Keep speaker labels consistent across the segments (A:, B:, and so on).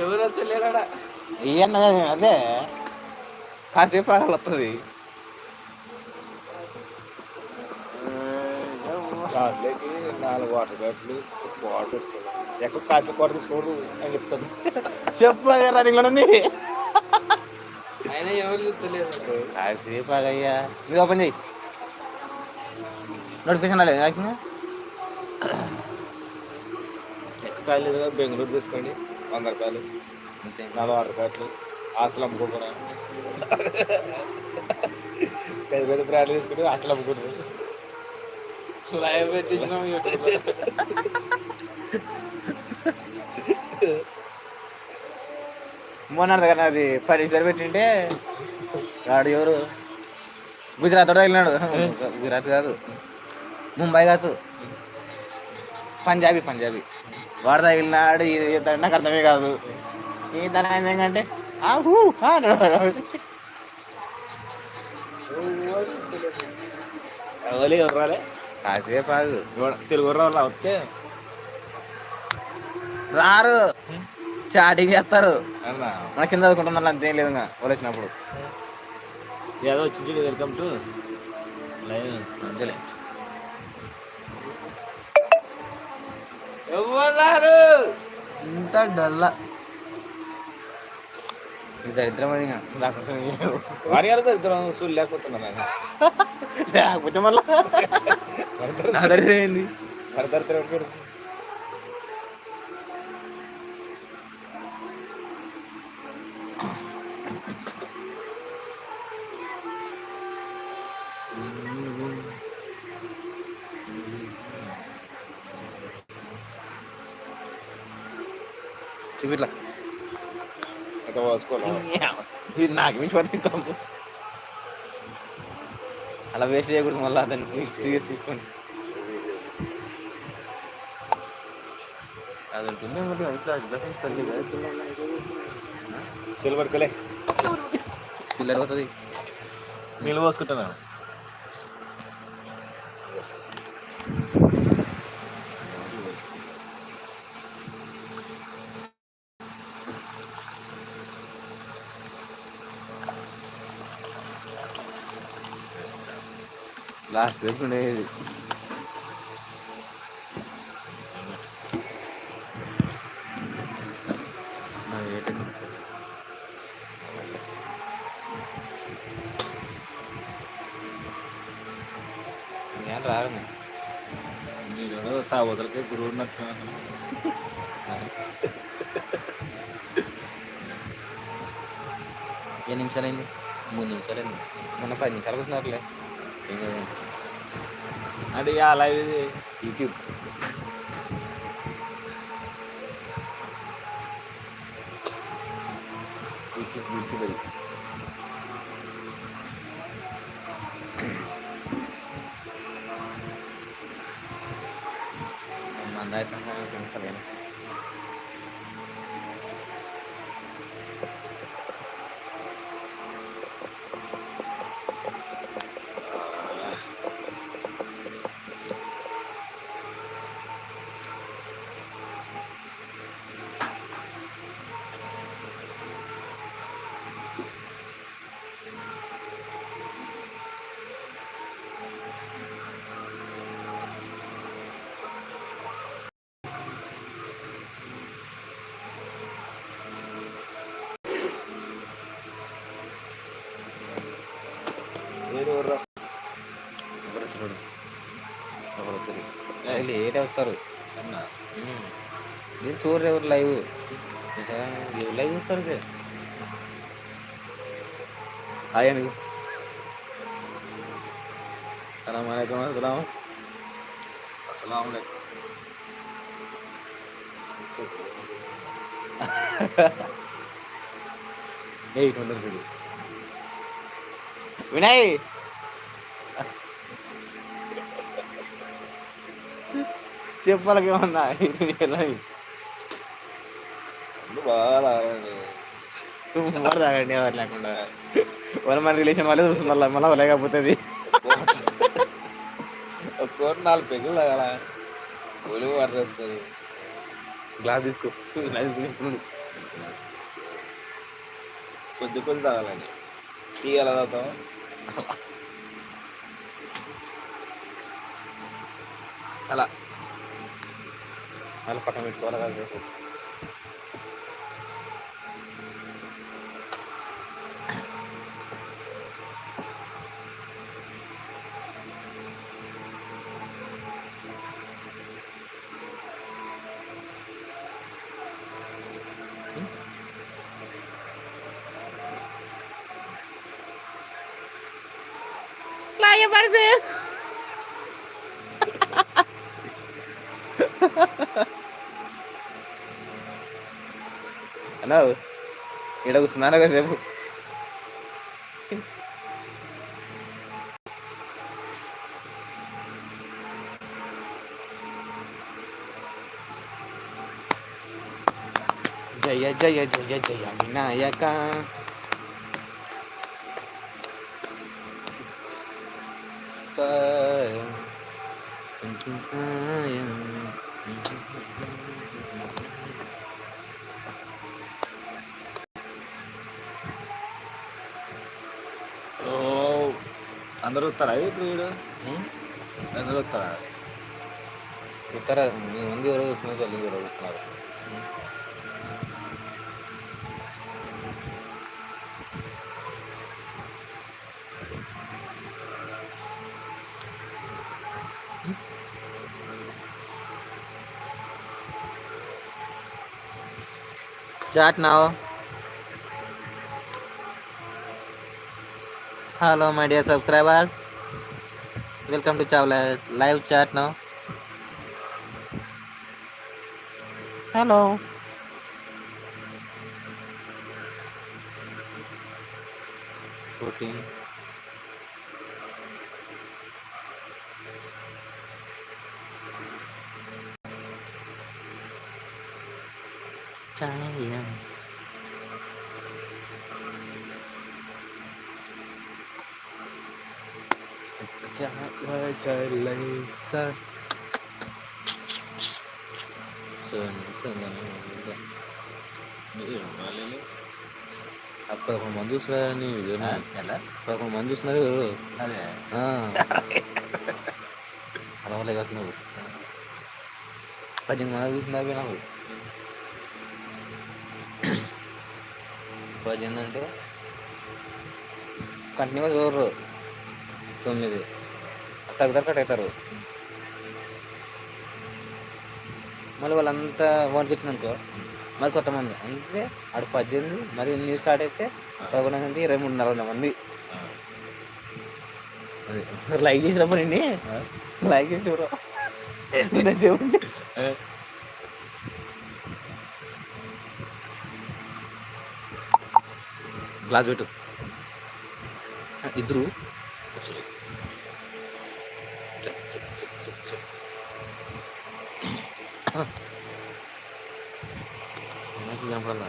A: ఎవరు వచ్చలేరాడా
B: ఏమన్నా అదే. కాసేపు వస్తుంది
C: కాసులకి నాలుగు వాటర్ బాటిల్ వాటర్ తీసుకోవాలి ఎక్కువ కాసులు వాటర్ తీసుకోకూడదు అని చెప్తాను
B: చెప్పు అదే రన్నింగ్లో ఉంది.
A: ఆయన ఎవరు చూస్తలేరు
B: కాసేపు ఆగయ్యా ఇది ఓపెన్ చేయి. నోటిఫికేషన్ రాలేదు
C: ఎక్కువ కాయలు లేదు కదా బెంగళూరు తీసుకోండి. వంద రూపాయలు నాలుగు వాటర్ బాటిల్ ఆస్తులు అమ్ముకోకుండా పెద్ద పెద్ద బ్రాండ్లు తీసుకుంటే ఆస్తులు అమ్ముకుంటారు
A: లైవ్ పెట్టించినాం
B: మొన్న కదా అది పరీక్షలు పెట్టింటే వాడు ఎవరు? గుజరాత్ తగిలినాడు. గుజరాత్ కాదు. ముంబై కాదు పంజాబీ పంజాబీ. వాడు తగిలినాడు ఇది నాకు అర్థమే కాదు. ఈ తన ఏంటంటే కాసేపు ఆగు.
C: తెలుగు వస్తే
B: రారు. చాటింగ్ చేస్తారు.
C: అన్నా
B: మన కింద చదువుకుంటున్నారు అంతేం లేదు వాళ్ళు వచ్చినప్పుడు
C: ఏదో వచ్చి వెల్కమ్ టు లైవ్.
A: ఎవరు ఇంత డల్లా.
B: రాకుండా
C: వారి గారితో ఇద్దరం సూళ్ళు లేకపోతున్నాను ఆయన
B: లేకపోతే మళ్ళా. దరిద్రం ఏంది?
C: పడతారు
B: చూపిట్లా
C: ఇంకా
B: ఇది నాకు మించిపోతుంది తమ్ము అలా వేస్ట్ చేయకూడదు మళ్ళీ దాన్ని సీరియస్ తీసుకోండి అది ఉంటుంది మరి డ్రెస్సింగ్స్ తల్లి
C: సిల్వర్ కలే.
B: సిల్లర్ అవుతుంది
C: నీళ్ళు పోసుకుంటున్నాను
B: లాస్ట్ వీక్ ఉండేది మరి ఏ టెక్నిక్స్? ఏం రారు ఇంకా.
C: నీళ్ళు తాగోతలకి గురువు ఉన్నట్టు
B: ఎన్ని నిమిషాలు అయింది మూడు నిమిషాలు అయింది మొన్న పది నిమిషాలు కూర్చున్నారులే ఏం కాదు.
C: అంటే ఆ లైవ్ ఇది
B: యూట్యూబ్ యూట్యూబ్ యూట్యూబ్ అది మందాయితం నిమిషాలు అవుతారు
C: అన్నా
B: నేను చూడరు ఎవరు లైవ్ ఎవరు లైవ్ చూస్తారు? హాయ్ అని అస్సలాం ఎయిట్ హండ్రెడ్ చూడు వినయ్ చెప్పాలకి ఏమన్నా?
C: బాగా
B: తాగండి ఎవరు లేకుండా? వాళ్ళ మన రిలేషన్ వాళ్ళే చూస్తున్నారు. మళ్ళీ వాళ్ళే కాకపోతుంది
C: ఒక కోటి నాలుగు పెగ్గులు తాగాల ఒలి వాటర్ వేసుకొని
B: గ్లాస్ తీసుకో. గ్లాస్ తీసుకుని
C: కొద్ది కొద్ది తాగాలండి. టీ ఎలా తాగుతాం? అలా.
B: అలా పక్కన పెట్టుకోవాలి కదా రేపు Laia Barzen! హలో ఇక్కడ కూర్చున్నాను కాసేపు. జయ జయ జయ జయ వినాయక. సాయం సాయం.
C: అందరూ వస్తారా ఇప్పుడు వీడు. అందరూ వస్తారా?
B: ఉత్తర మీ మంది ఎవరో చూస్తున్నారు జల్దీ ఎవరో చూస్తున్నారు chat now. Hello my dear subscribers. Welcome to Chawla live chat now. Hello. Fourteen percaya Jaga jalan sen sen sen
C: apa
B: kau mandu saya
C: ni
B: video ni? Apa kau mandu saya dulu? Ada. Ah. Kalau lagi kau tu. పద్దెనిమిది అంటే? కంటిన్యూగా చూడరు. తొమ్మిది. తగ్గుతారు cut అవుతారు. మళ్ళీ వాళ్ళంతా వానికి వచ్చిందనుకో మరి కొంతమంది. అంతే ఆడు పద్దెనిమిది మరి న్యూస్ స్టార్ట్ అయితే పదకొండు మంది ఇరవై మూడు నలభై మంది. లైక్ చేసినప్పుడు అండి లైక్ చేసి బ్రో నేను చెప్పండి. గ్లాస్ పెట్టు ఇద్దరు నాకు కనపడాల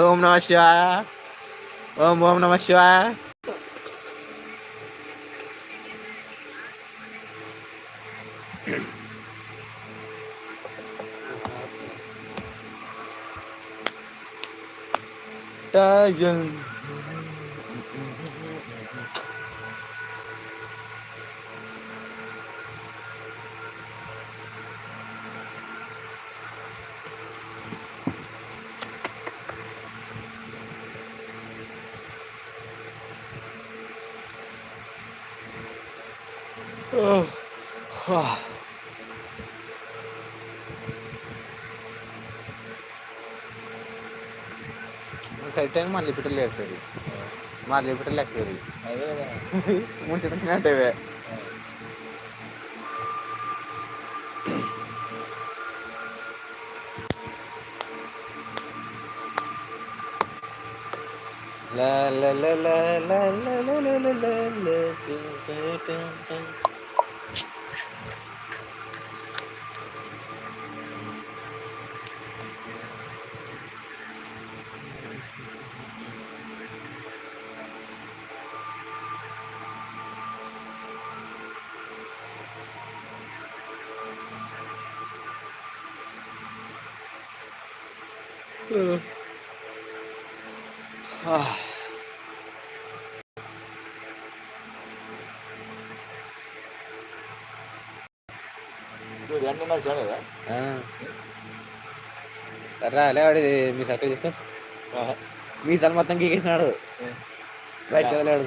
B: ఓం నమ శివాయ ఓం ఓం నమ శివాయ Again. Oh. Ah. டைட்டாக மாறி லிப்பிட்டಲ್ಲಿ ಹಾಕ್ತೀರಿ ಮಾರು ಲಿಪಿಟಲ್ಲಿ
C: ಹಾಕ್ತೀರಿ ಮುಂಚೆ
B: ತಕ್ಷಣ ಹೇಳ್ತೇವೆ la la la la la la la la la la రాలే వాడి మీ సర్కిల్ తీసుకో. మీ సార్ మొత్తం గీకేసినాడు. బయటకు వెళ్ళాడు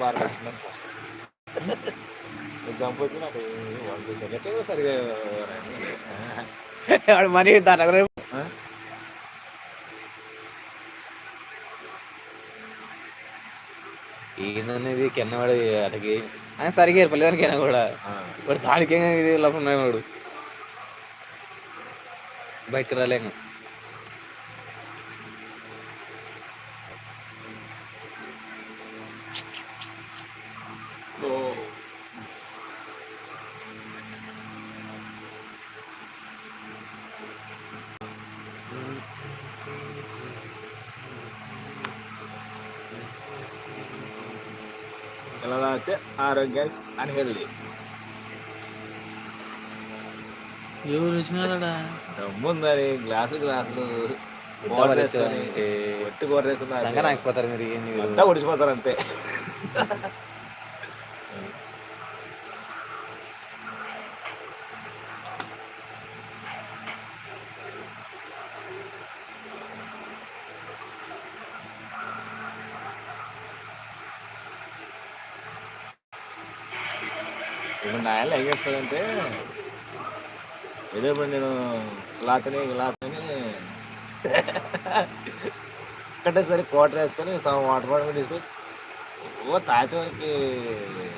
C: బాగా ఎగ్జాంపుల్ వచ్చి నాకు వన్ పీస్ అంటే సరిగా
B: వాడు మరీ దాని ఏందనేది కింద వాడు అటకి? ఆయన సరిగా ఏర్పలేదు కింద కూడా. వాడు దానికే ఇది లోపల ఉన్నాయి వాడు. బయటకు రాలేక
C: తాగితే ఆరోగ్యానికి అన్హెల్దీ
A: ఎవరు వచ్చినారా
C: గ్లాసులు. గ్లాసులు వాటర్
B: పడేసి
C: వేసుకొని
B: అంటే
C: ఒట్టి కూర వేసుకున్నారు
B: మీరు?
C: అంతా ఒడిచిపోతారు అంతే. ఇప్పుడు ఏం చేస్తాడంటే ఏదో ఇప్పుడు నేను క్లాత్ని లాతని ఒకటేసారి క్వార్టర్ వేసుకొని సగం వాటర్ బాటిల్ తీసుకొని ఓ తాగేవానికి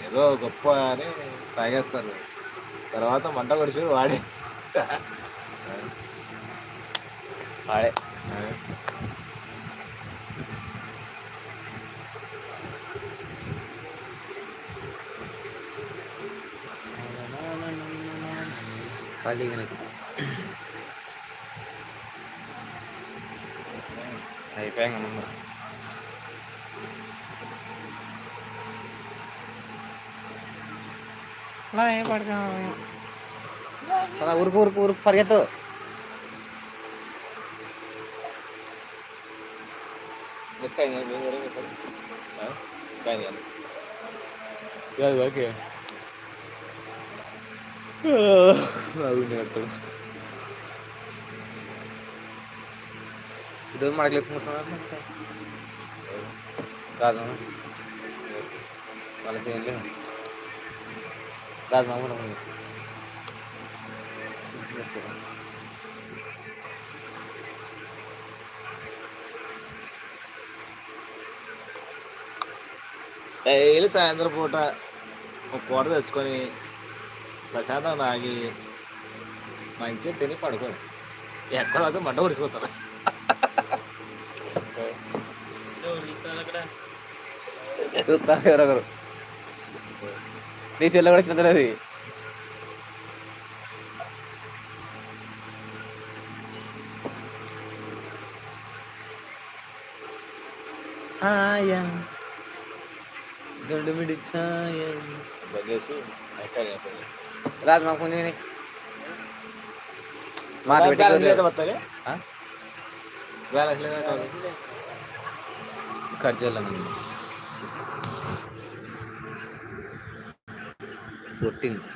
C: ఏదో గొప్ప అని తాగేస్తారు తర్వాత మంట కొడిచి వాడి.
B: వాడే. പള്ളികളിലേക്ക് അഭിപ്രായം കാണുന്നു ഉറുപ്പ് ഉറുപ്പ് ഉറുപ്പ് പറയത്തോ. കഴിഞ്ഞ കഴിഞ്ഞ. Ah, ఓకే ఇది మనకి వేసుకుంటున్నా రాజు వాళ్ళ సేమ్ రాజు మామూలు
C: డైలీ సాయంత్రం పూట ఒక కూర తెచ్చుకొని ప్రశాంతంగా తాగి మంచిగా తిని పడుకోండి. ఎక్కడ అయితే మంట కొడిసిపోతారు.
B: చూస్తా ఎవరొకరు నీ చెల్లె కూడా చిన్నది హాయం. దొడ్డుమిడి ఛాయం.
C: చేసి ఎక్కడ
B: राज मांग पूंजी नहीं। मार बेटी
C: को ले तो
B: मत हाँ गाल ले तो खर्च लगा नहीं 14